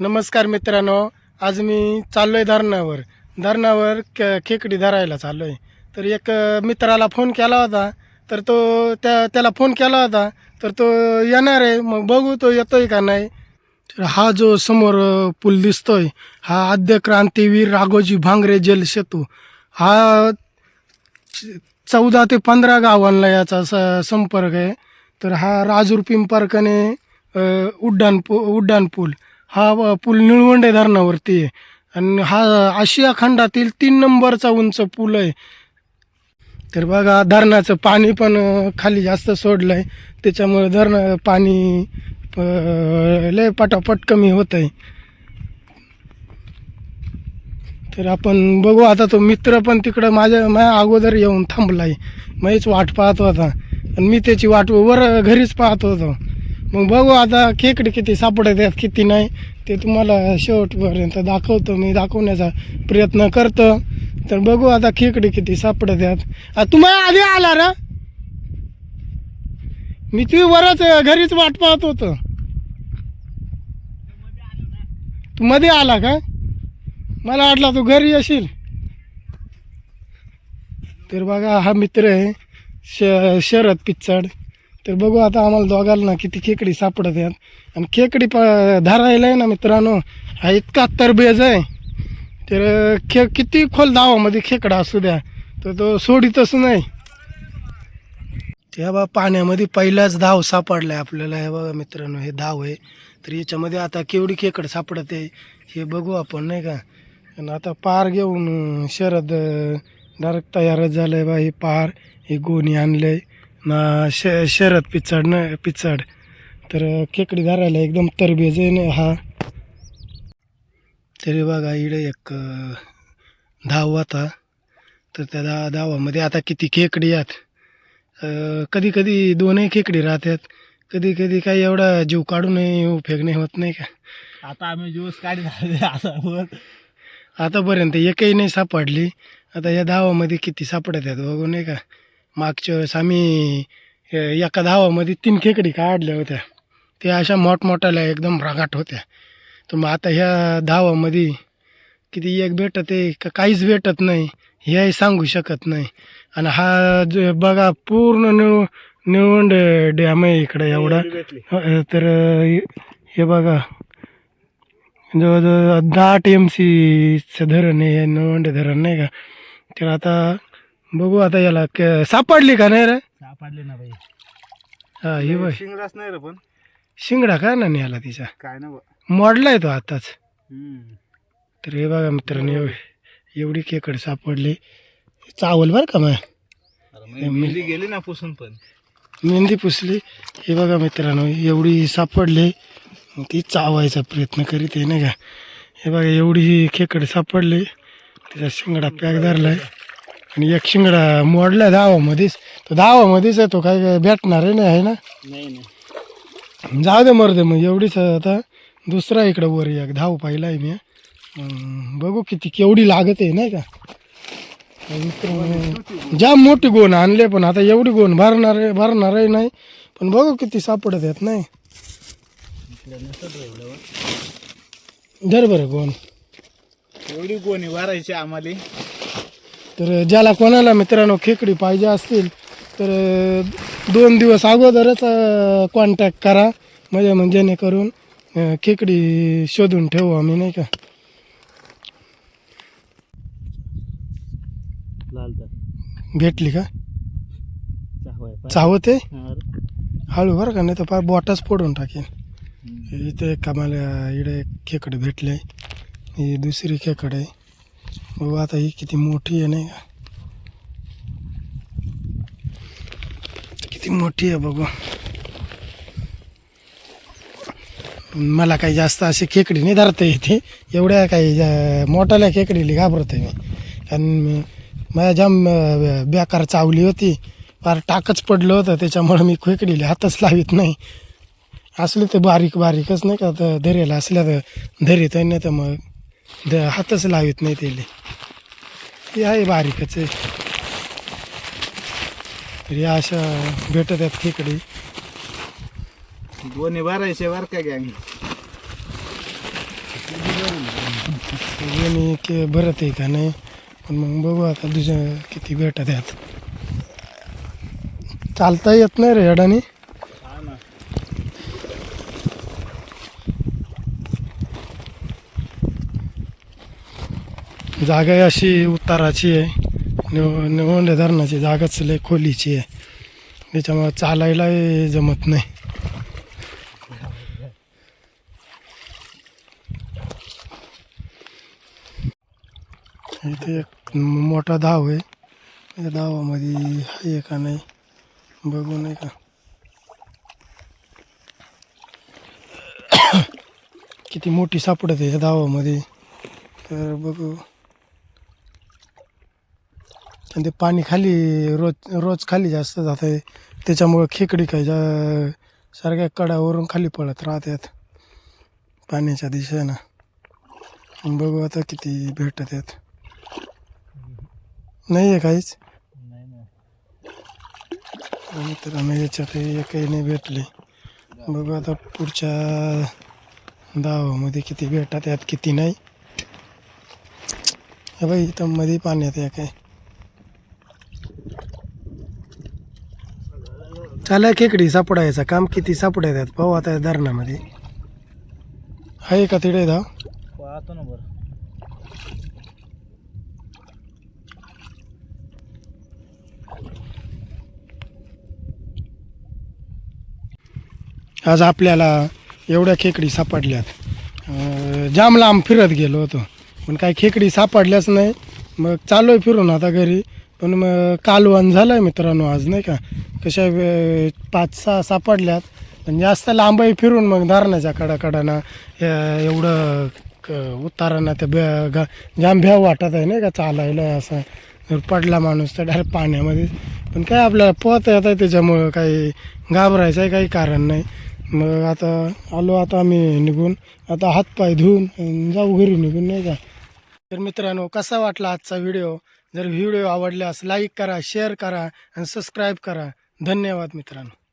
नमस्कार मित्रांनो आज मी चाललोय धरणावर. धरणावर क- खेकडी धरायला चाललोय. तर एक मित्राला फोन केला होता. तर तो त्या त्याला फोन केला होता. तर तो येणार आहे. मग बघू तो येतोय का नाही. तर हा जो समोर पूल दिसतोय हा आद्य क्रांतीवीर राघोजी भांगरे जलसेतू हा चौदा ते पंधरा गावांना याचा स संपर्क आहे. तर हा राजूर पिंपारकने उड्डाण पु उड्डाण पूल. हा व- पूल निळवंडे धरणावरती आहे. आणि हा आशिया खंडातील तीन नंबरचा उंच पूल आहे. तर बघा धरणाचं पाणी पण खाली जास्त सोडलं आहे त्याच्यामुळे धरण पाणी लय पटापट कमी होत आहे तर आपण बघू आता तो मित्र पण तिकडं माझ्या माझ्या अगोदर येऊन थांबलाय. मीच वाट पाहत होता. आणि मी त्याची वाट वर घरीच पाहत होतो. मग बघू आता खेकडे किती सापडत आहेत किती नाही ते तुम्हाला शेवटपर्यंत दाखवतो. मी दाखवण्याचा प्रयत्न करतो. तर बघू आता खेकडे किती सापडत आहेत. तुम्हाला आधी आला ना मी तुम्ही वरच घरीच वाट पाहत होतो. तू मध्ये आला का? मला वाटला तू घरी येशील. तर बघा हा मित्र आहे श शरद पिच्चड तर बघू आता आम्हाला दोघांना किती खेकडी सापडत आहेत. आणि खेकडी प धरायला आहे ना मित्रांनो हा इतका तरबेज आहे. तर खे किती खोल धावामध्ये खेकडा असू द्या तर तो सोडीतच नाही. ते बा पाण्यामध्ये पहिलाच धाव सापडलाय आपल्याला हे बघा मित्रांनो हे धाव आहे. तर याच्यामध्ये आता केवढी खेकड सापडत आहे हे बघू आपण नाही का? आणि आता पार घेऊन शरद डायरेक्ट तयारच झालंय बा हे पार हे गोणी आणलंय. आहे श शरद पिचड न पिचड. तर खेकडी धरायला एकदम तरबेज आहे ना हा. तरी बघा इकडे एक धाव होता. तर त्या धा धावामध्ये आता किती खेकडी आहेत. कधी कधी दोनही खेकडी राहतात. कधी कधी काही एवढा जीव काढूनही उपयोग नाही होत नाही का? आता आम्ही ज्यूस काढी झाले असं बोल आतापर्यंत एकही नाही सापडली. आता या धावामध्ये किती सापडत आहेत बघू नाही का? मागच्या वेळेस आम्ही एका धावामध्ये तीन खेकडी काढल्या होत्या. त्या अशा मोठमोठ्याला एकदम रागाट होत्या. तर मग आता ह्या धावामध्ये किती एक भेटत आहे का काहीच भेटत नाही हेही सांगू शकत नाही. आणि हा जो बघा पूर्ण निळ निळवंड डॅम आहे इकडे एवढा. तर हे बघा जवळजवळ दहा टी एम सीचं धरण आहे नवंडे धरण नाही का? तर आता बघू आता याला क- सापडली का नाही रे? सापडले ना बाई. हा हे शिंगडाच नाही रे पण. शिंगडा का ना याला तिचा? काय ना मोडलाय तो आताच. हम्म. तर हे बघा मित्रांनो एव एवढी खेकड सापडली. चावल बरं का मग? अरे मेली गेली ना पुसून पण. मेहंदी पुसली. हे बघा मित्रांनो एवढी सापडली. मग ती चावायचा प्रयत्न करीत आहे नाही का? हे बघा एवढी ही खेकड सापडली. तिचा शिंगडा पॅक धरलाय. आणि एक शिंगडा मोडला धावामध्येच. तो धावामध्येच आहे तो काय काय भेटणार आहे नाही आहे ना? नाही नाही. जाऊ दे मरू दे मग एवढीच आता दुसरा इकडं वर एक धाव पाहिला आहे मी. अं, बघू किती केवढी लागत आहे नाही का? मित्रांनो, जाम मोठी गोण आणले पण आता एवढी गोण भरणार आहे भरणार आहे नाही. पण बघू किती सापडत आहेत नाही. धर बरं गोण. एवढी गोणी वारायची आम्हाला. तर ज्याला कोणाला मित्रांनो खेकडी पाहिजे असतील तर दोन दिवस अगोदरच कॉन्टॅक्ट करा. म्हणजे म्हणजे जेणेकरून खेकडी शोधून ठेवू आम्ही नाही का? भेटली का? चावते हळू बरं का नाही तर फार बॉटच फोडून टाकेन. इथे कामाला इकडे एक खेकडे भेटले. ही दुसरी खेकड. आहे बघू आता ही किती मोठी आहे नाही का? किती मोठी आहे बघू. मला काही जास्त अशी खेकडी नाही धरता येते. एवढ्या काही मोठ्याला मोठ्याल्या खेकडीला घाबरत आहे मी. कारण माझ्या जाम बेकार चावली होती. फार टाकच पडलं होतं. त्याच्यामुळं मी खेकडीला हातच लावित नाही. असले तर बारीक बारीकच नाही का? तर धरेला असल्या तर धरीत नाही तर मग ध हातच लावित नाही त्याला. ती आहे बारीकच आहे. तर अशा भेटत आहेत खेकडी. गोणी वारायचे वर का गँग गोणी के भरत आहे का नाही? पण मग बघू आता दुसऱ्या किती भेटत आहेत चालता येत नाही रे अडाणी हा ना जागा ही अशी उताराची आहे. निव निवंडे धरणाची जागाच लय खोलीची आहे. त्याच्यामुळं चालायलाही जमत नाही. इथे एक मोठा धाव आहे. या धावामध्ये आहे का नाही बघू नाही का. किती मोठी सापडत आहे या धावामध्ये. तर बघू. आणि ते पाणी खाली रोज रोज खाली जास्त जात आहे त्याच्यामुळं खेकडी काय जा सारख्या कडावरून खाली पडत राहतात पाण्याच्या दिशेनं. बघू आता किती भेटत आहेत नाही आहे काहीच? हो नाही ना मित्रांनो याच्यात एकही नाही भेटले. बघू आता पुढच्या दावामध्ये किती भेटतात यात किती नाही. बाई इथं मध्ये पाण्यात आहे. काय चालाय खेकडी सापडायचं काम किती सापडायच्यात पाहू आता या धरणामध्ये. आहे का तिथे धाव पाहतो ना बरं. आज आपल्याला एवढ्या खेकडी सापडल्यात. जाम लांब फिरत गेलो होतो. पण काही खेकडी सापडल्याच नाही. मग चालू आहे फिरून आता घरी. पण मग कालवण झालं आहे मित्रांनो आज नाही का? कशा वे- पाच सहा सापडल्यात. पण जास्त लांबही फिरून मग धरणाच्या कडाकडानं एवढं क- उतारानं ते बे गा जाम भ्याव वाटत आहे नाही का? चालायला असं. जर पडला माणूस तर डायरेक्ट पाण्यामध्ये. पण काय आपल्याला पोहता येत आहे त्याच्यामुळं काही घाबरायचं आहे काही कारण नाही. मग आता आलो आता आम्ही निघून. आता हातपाय धुवून जाऊ घरी निघून नाही का? तर मित्रांनो कसा वाटला आजचा व्हिडिओ? जर व्हिडिओ आवडल्यास लाईक करा शेअर करा आणि सबस्क्राईब करा. धन्यवाद मित्रांनो.